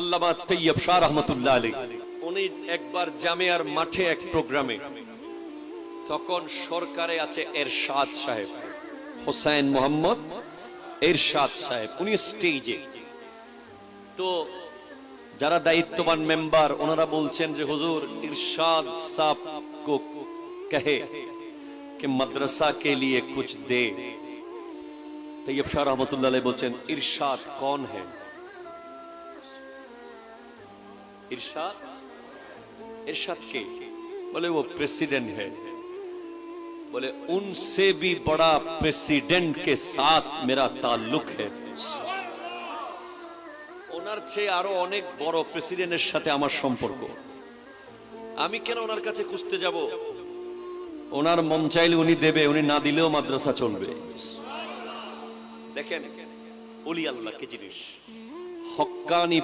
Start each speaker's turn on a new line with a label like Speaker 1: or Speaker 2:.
Speaker 1: আল্লামা তৈয়ব শাহ রহমতুল্লাহ আলী উনি একবার জামিয়ার মাঠে এক প্রোগ্রামে, তখন সরকারে আছে এরশাদ সাহেব, হোসাইন মোহাম্মদ এরশাদ সাহেব, উনি স্টেজে। তো যারা দায়িত্ববান মেম্বার, ওনারা বলছেন যে, হুজুর ইরশাদ সাহ কো কহে মাদ্রাসা কে লিয়ে लिए দে। दे तैयब शाह रहमतुल्लाह बच्चन इरशाद कौन है इरशाद इरशाद के बोले वो प्रेसिडेंट है बोले उनसे भी बड़ा प्रेसिडेंट के साथ मेरा ताल्लुक है ওনার চেয়ে আরো অনেক বড় প্রেসিডেন্টের সাথে আমার সম্পর্ক আমি কেন ওনার কাছে খুঁজতে যাব ওনার মন চাইলে উনি দেবে উনি না দিলেও মাদ্রাসা চলবে দেখেন ওলি আল্লাহ কি জিনিস হক্কানি